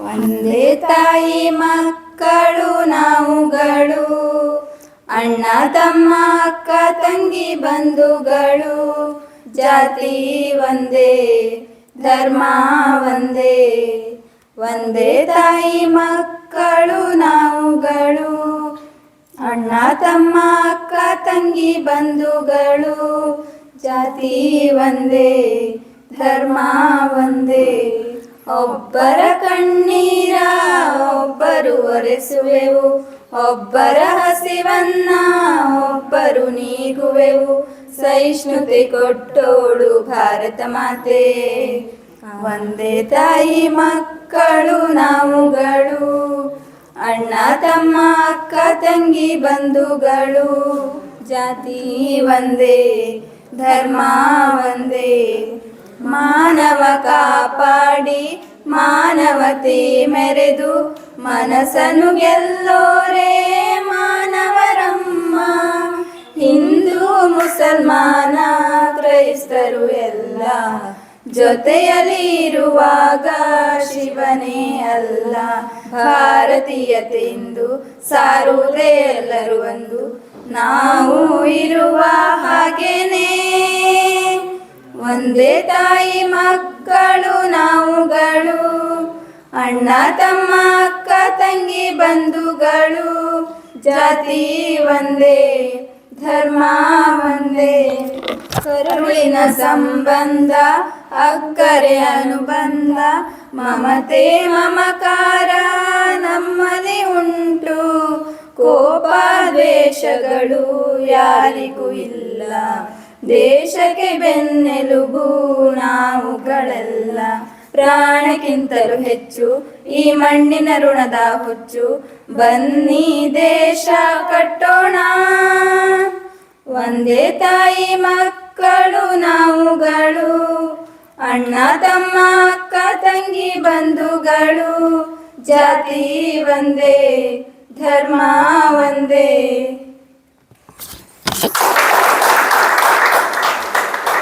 ಒಂದೇ ತಾಯಿ ಮಕ್ಕಳು ನಾವುಗಳು, ಅಣ್ಣ ತಮ್ಮ ಅಕ್ಕ ತಂಗಿ ಬಂಧುಗಳು. ಜಾತಿ ಒಂದೇ, ಧರ್ಮ ಒಂದೇ. ಒಂದೇ ತಾಯಿ ಮಕ್ಕಳು ನಾವುಗಳು, ಅಣ್ಣ ತಮ್ಮ ಅಕ್ಕ ತಂಗಿ ಬಂಧುಗಳು. ಜಾತಿ ಒಂದೇ ಧರ್ಮ ಒಂದೇ ಒಬ್ಬರ ಕಣ್ಣೀರ ಒಬ್ಬರು ಒರೆಸುವೆವು. ಒಬ್ಬರ ಹಸಿವನ್ನ ಒಬ್ಬರು ನೀಗುವೆವು. ಸಹಿಷ್ಣುತೆ ಕೊಟ್ಟೋಳು ಭಾರತ ಮಾತೆ. ಒಂದೇ ತಾಯಿ ಮಕ್ಕಳು ನಾವುಗಳು. ಅಣ್ಣ, ತಮ್ಮ, ಅಕ್ಕ, ತಂಗಿ, ಬಂಧುಗಳು. ಜಾತಿ ಒಂದೇ, ಧರ್ಮ ಒಂದೇ. ಮಾನವ ಕಾಪಾಡಿ ಮಾನವತೆ ಮೆರೆದು ಮನಸ್ಸನ್ನು ಗೆಲ್ಲೋರೇ ಮಾನವರಮ್ಮ. ಹಿಂದೂ ಮುಸಲ್ಮಾನ ಕ್ರೈಸ್ತರು ಎಲ್ಲ ಜೊತೆಯಲ್ಲಿ ಇರುವಾಗ ಶಿವನೇ ಅಲ್ಲ. ಭಾರತೀಯತೆಂದು ಸಾರುವುದೇ ಎಲ್ಲರೂ ಒಂದು. ನಾವು ಇರುವ ಹಾಗೇನೇ. ಒಂದೇ ತಾಯಿ ಮಕ್ಕಳು ನಾವುಗಳು, ಅಣ್ಣ ತಮ್ಮ ಅಕ್ಕ ತಂಗಿ ಬಂಧುಗಳು. ಜಾತಿ ಒಂದೇ, ಧರ್ಮ ಒಂದೇ. ಕರುಳಿನ ಸಂಬಂಧ, ಅಕ್ಕರೆ ಅನುಬಂಧ. ಮಮತೆ ಮಮಕಾರ ನಮ್ಮದೇ ಉಂಟು. ಕೋಪ ದ್ವೇಷಗಳು ಯಾರಿಗೂ ಇಲ್ಲ. ದೇಶಕ್ಕೆ ಬೆನ್ನೆಲುಬು ನಾವುಗಳೆಲ್ಲ. ಪ್ರಾಣಕ್ಕಿಂತಲೂ ಹೆಚ್ಚು, ಈ ಮಣ್ಣಿನ ಋಣದ ಹುಚ್ಚು. ಬನ್ನಿ ದೇಶ ಕಟ್ಟೋಣ. ಒಂದೇ ತಾಯಿ ಮಕ್ಕಳು ನಾವುಗಳು. ಅಣ್ಣ, ತಮ್ಮ, ಅಕ್ಕ, ತಂಗಿ, ಬಂಧುಗಳು. ಜಾತಿ ಒಂದೇ, ಧರ್ಮ ಒಂದೇ.